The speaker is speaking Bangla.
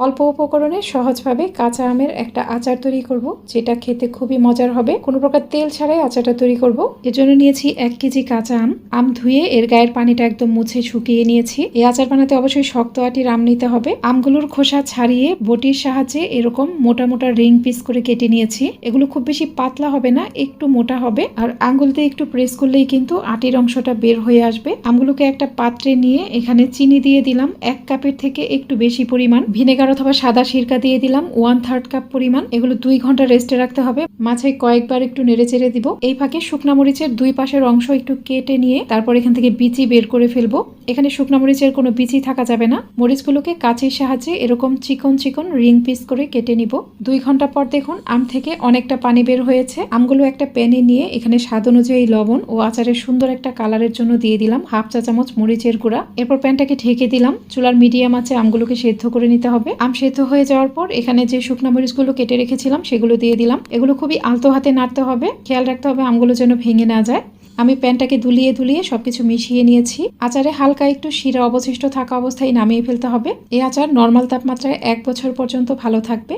অল্প উপকরণে সহজভাবে কাঁচা আমের একটা আচার তৈরি করব, যেটা খেতে খুবই মজার হবে। কোনো প্রকার তেল ছাড়াই আচারটা তৈরি করব। জন্য নিয়েছি এক কেজি কাঁচা আম। আম ধুয়ে এর গায়ের পানিটা একদম মুছে শুকিয়ে নিয়েছি। এই আচার বানাতে অবশ্যই শক্ত আটির আম নিতে হবে। আমগুলোর খোসা ছাড়িয়ে বটির সাহায্যে এরকম মোটা মোটা রিং পিস করে কেটে নিয়েছি। এগুলো খুব বেশি পাতলা হবে না, একটু মোটা হবে। আর আঙ্গুল দিয়ে একটু প্রেস করলেই কিন্তু আটির অংশটা বের হয়ে আসবে। আমগুলোকে একটা পাত্রে নিয়ে এখানে চিনি দিয়ে দিলাম। এক কাপের থেকে একটু বেশি পরিমাণ। ভিনেগার অথবা সাদা সিরকা দিয়ে দিলাম ওয়ান থার্ড কাপ পরিমাণ। এগুলো দুই ঘণ্টা রেস্টে রাখতে হবে। মাঝে কয়েকবার একটু নেড়ে চেড়ে দিব। এই ফাঁকে শুকনা মরিচের দুই পাশের অংশ একটু কেটে নিয়ে তারপর এখান থেকে বিচি বের করে ফেলব। এখানে শুকনো মরিচের কোনো বিচি থাকা যাবে না। মরিচগুলোকে কাঁচির সাহায্যে এরকম চিকন চিকন রিং পিস করে কেটে নিব। দুই ঘণ্টা পর দেখুন আম থেকে অনেকটা পানি বের হয়েছে। আমগুলো একটা প্যানে নিয়ে এখানে স্বাদ অনুযায়ী লবণ ও আচারের সুন্দর একটা কালারের জন্য দিয়ে দিলাম হাফ চা চামচ মরিচের গুঁড়া। এরপর প্যানটাকে ঢেকে দিলাম। চুলার মিডিয়াম আছে, আমগুলোকে সেদ্ধ করে নিতে হবে। আম সেদ্ধ হয়ে যাওয়ার পর এখানে যে শুকনো মরিচগুলো কেটে রেখেছিলাম সেগুলো দিয়ে দিলাম। এগুলো খুবই আলতো হাতে নাড়তে হবে। খেয়াল রাখতে হবে আমগুলো যেন ভেঙে না যায়। আমি প্যানটাকে ধুলিয়ে ধুলিয়ে সবকিছু মিশিয়ে নিয়েছি। আচারে হালকা একটু শিরা অবশিষ্ট থাকা অবস্থায় নামিয়ে ফেলতে হবে। এই আচার নর্মাল তাপমাত্রায় এক বছর পর্যন্ত ভালো থাকবে।